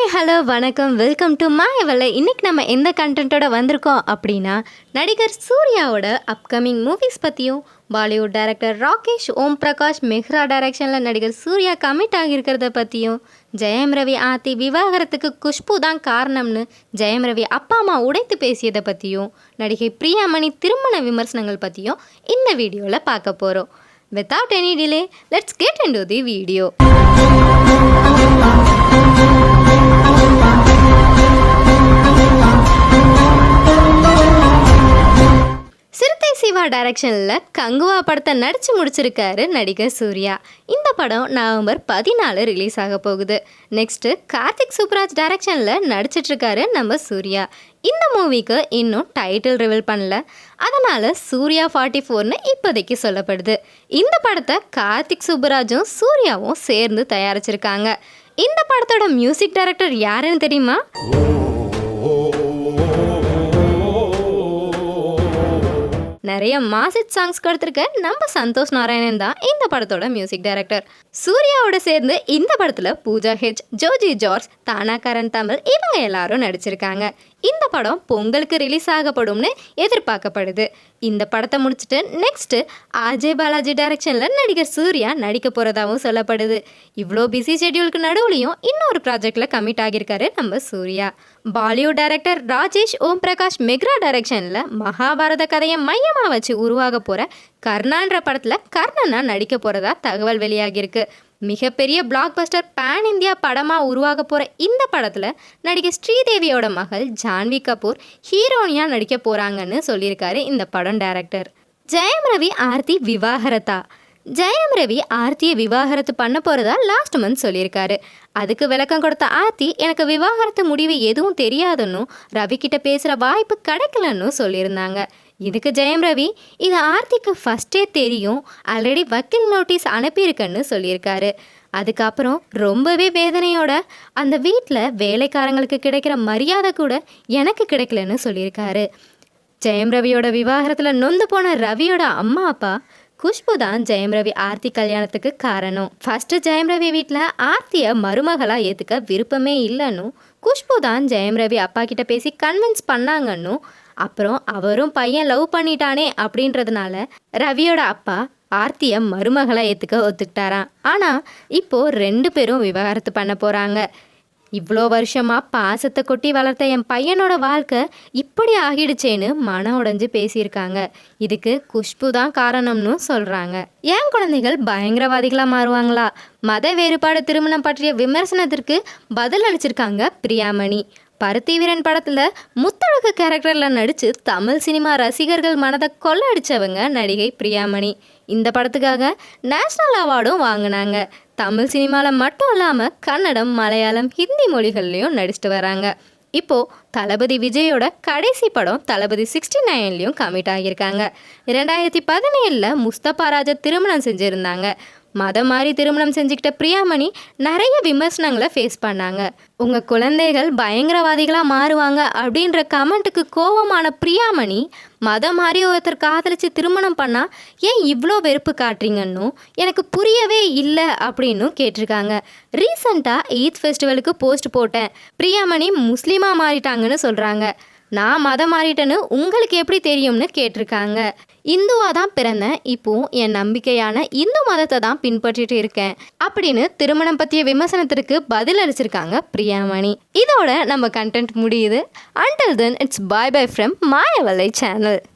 Hi hello வணக்கம். Welcome to மா மாயவல்ல இன்னைக்கு நம்ம எந்த கண்டென்ட்டோட வந்திருக்கோம் அப்படின்னா நடிகர் சூர்யாவோட அப்கமிங் மூவிஸ் பற்றியும் பாலிவுட் டைரக்டர் ராகேஷ் ஓம் பிரகாஷ் மெஹ்ரா டைரக்ஷனில் நடிகர் சூர்யா கமிட் ஆகியிருக்கிறத பற்றியும் ஜெயம் ரவி ஆத்தி விவாகரத்துக்கு குஷ்பு தான் காரணம்னு ஜெயம் ரவி அப்பா அம்மா உடைத்து பேசியதை பற்றியும் நடிகை பிரியாமணி திருமண விமர்சனங்கள் பற்றியும் இந்த வீடியோவில் பார்க்க போகிறோம் without any delay let's get into the video டைரக்ஷனில் கங்குவா படத்தை நடித்து முடிச்சிருக்காரு நடிகர் சூர்யா. இந்த படம் நவம்பர் பதினாலு ரிலீஸ் ஆக போகுது. நெக்ஸ்ட்டு கார்த்திக் சூப்ராஜ் டைரக்ஷனில் நடிச்சிட்ருக்காரு நம்ம சூர்யா. இந்த மூவிக்கு இன்னும் டைட்டில் ரிவீல் பண்ணல. அதனால் சூர்யா ஃபார்ட்டி ஃபோர்னு இப்போதைக்கு சொல்லப்படுது. இந்த படத்தை கார்த்திக் சூப்ராஜும் சூர்யாவும் சேர்ந்து தயாரிச்சிருக்காங்க. இந்த படத்தோட மியூசிக் டைரக்டர் யாருன்னு தெரியுமா? நிறைய மாசட் சாங்ஸ் கொடுத்துருக்க நம்ம சந்தோஷ் நாராயணன் தான் இந்த படத்தோட மியூசிக் டைரக்டர் சூர்யாவோட சேர்ந்து இந்த படத்தில் பூஜா ஹெச் ஜோஜி ஜார்ஜ் தானா கரண் தமிழ் இவங்க எல்லாரும் நடிச்சிருக்காங்க. இந்த படம் பொங்கலுக்கு ரிலீஸ் ஆகப்படும்னு எதிர்பார்க்கப்படுது. இந்த படத்தை முடிச்சுட்டு நெக்ஸ்ட்டு அஜய் பாலாஜி டைரக்ஷனில் நடிகர் சூர்யா நடிக்க போகிறதாகவும் சொல்லப்படுது. இவ்வளோ பிஸி ஷெட்யூலுக்கு நடுவுலையும் இன்னொரு ப்ராஜெக்டில் கமிட் ஆகியிருக்காரு நம்ம சூர்யா. பாலிவுட் டைரக்டர் ராஜேஷ் ஓம் பிரகாஷ் மெக்ரா டைரக்ஷனில் மகாபாரத கதையை மையமாக வச்சு உருவாக போகிற கர்ணான்ற படத்தில் கர்ணனா நடிக்க போகிறதா தகவல் வெளியாகியிருக்கு. மிகப்பெரிய பிளாக் பஸ்டர் பேன் இந்தியா படமாக உருவாக போகிற இந்த படத்தில் நடிகை ஸ்ரீதேவியோட மகள் ஜான்வி கபூர் ஹீரோனியாக நடிக்க போகிறாங்கன்னு சொல்லியிருக்காரு இந்த படம் டைரக்டர் ஜெயம் ரவி ஆர்த்தி விவாகரத்தா. ஜெயம் ரவி ஆர்த்தியை விவாகரத்து பண்ண போகிறதா லாஸ்ட் மந்த் சொல்லியிருக்காரு. அதுக்கு விளக்கம் கொடுத்த ஆர்த்தி எனக்கு விவாகரத்து முடிவு எதுவும் தெரியாதுன்னு ரவி கிட்ட பேசுகிற வாய்ப்பு கிடைக்கலன்னு சொல்லியிருந்தாங்க. இதுக்கு ஜெயம் ரவி இது ஆர்த்திக்கு ஃபஸ்ட்டே தெரியும். ஆல்ரெடி வக்கீல் நோட்டீஸ் அனுப்பியிருக்கேன்னு சொல்லியிருக்காரு. அதுக்கப்புறம் ரொம்பவே வேதனையோட அந்த வீட்டில் வேலைக்காரங்களுக்கு கிடைக்கிற மரியாதை கூட எனக்கு கிடைக்கலன்னு சொல்லியிருக்காரு. ஜெயம் ரவியோட விவாகரத்தில் நொந்து போன ரவியோட அம்மா அப்பா குஷ்பு தான் ஜெயம் ரவி ஆர்த்தி கல்யாணத்துக்கு காரணம். ஃபஸ்ட்டு ஜெயம் ரவி வீட்டில் ஆர்த்தியை மருமகளாக ஏற்றுக்க விருப்பமே இல்லைன்னு குஷ்பு தான் ஜெயம் ரவி அப்பா கிட்ட பேசி கன்வின்ஸ் பண்ணாங்கன்னு அப்புறம் அவரும் பையன் லவ் பண்ணிட்டானே அப்படின்றதுனால ரவியோட அப்பா ஆர்த்தியை மருமகளை ஏற்றுக்க ஒத்துக்கிட்டாராம். ஆனால் இப்போது ரெண்டு பேரும் விவகாரத்து பண்ண போகிறாங்க இவ்வளோ வருஷமாக பாசத்தை கொட்டி வளர்த்த என் பையனோட வாழ்க்கை இப்படி ஆகிடுச்சேன்னு மன உடைஞ்சு பேசியிருக்காங்க. இதுக்கு குஷ்பு தான் காரணம்னு சொல்கிறாங்க ஏன் குழந்தைகள் பயங்கரவாதிகளாக மாறுவாங்களா? மத வேறுபாடு திருமணம் பற்றிய விமர்சனத்திற்கு பதில் அளிச்சிருக்காங்க பிரியாமணி. பருத்தி வீரன் படத்தில் முத்தழகு கேரக்டரில் நடித்து தமிழ் சினிமா ரசிகர்கள் மனதை கொள்ளடிச்சவங்க நடிகை பிரியாமணி. இந்த படத்துக்காக நேஷ்னல் அவார்டும் வாங்கினாங்க. தமிழ் சினிமாவில் மட்டும் இல்லாமல் கன்னடம் மலையாளம் ஹிந்தி மொழிகள்லையும் நடிச்சிட்டு வராங்க. இப்போது தளபதி விஜயோட கடைசி படம் தளபதி சிக்ஸ்டி நைன்லேயும் கமிட் ஆகியிருக்காங்க. இரண்டாயிரத்தி பதினேழில் முஸ்தபா ராஜா திருமணம் செஞ்சுருந்தாங்க. மதம் மாதிரி திருமணம் செஞ்சுக்கிட்ட பிரியாமணி நிறைய விமர்சனங்களை ஃபேஸ் பண்ணாங்க. உங்கள் குழந்தைகள் பயங்கரவாதிகளாக மாறுவாங்க அப்படின்ற கமெண்ட்டுக்கு கோபமான பிரியாமணி மதம் மாதிரி ஒருத்தர் காதலிச்சு திருமணம் பண்ணால் ஏன் இவ்வளோ வெறுப்பு காட்டுறீங்கன்னு எனக்கு புரியவே இல்லை அப்படின்னு கேட்டிருக்காங்க. ரீசண்டாக ஈத் ஃபெஸ்டிவலுக்கு போஸ்ட் போட்டேன். பிரியாமணி முஸ்லீமாக மாறிட்டாங்கன்னு சொல்கிறாங்க நான் மதம் மாறிட்டேன்னு உங்களுக்கு எப்படி தெரியும்னு கேட்டிருக்காங்க. இந்துவாக தான் பிறந்தேன். இப்போ என் நம்பிக்கையான இந்து மதத்தை தான் பின்பற்றிட்டு இருக்கேன். அப்படின்னு திருமணம் பற்றிய விமர்சனத்திற்கு பதில் அளிச்சிருக்காங்க பிரியாமணி. இதோட நம்ம கண்டென்ட் முடியுது. Until then it's bye bye from Mayavalai channel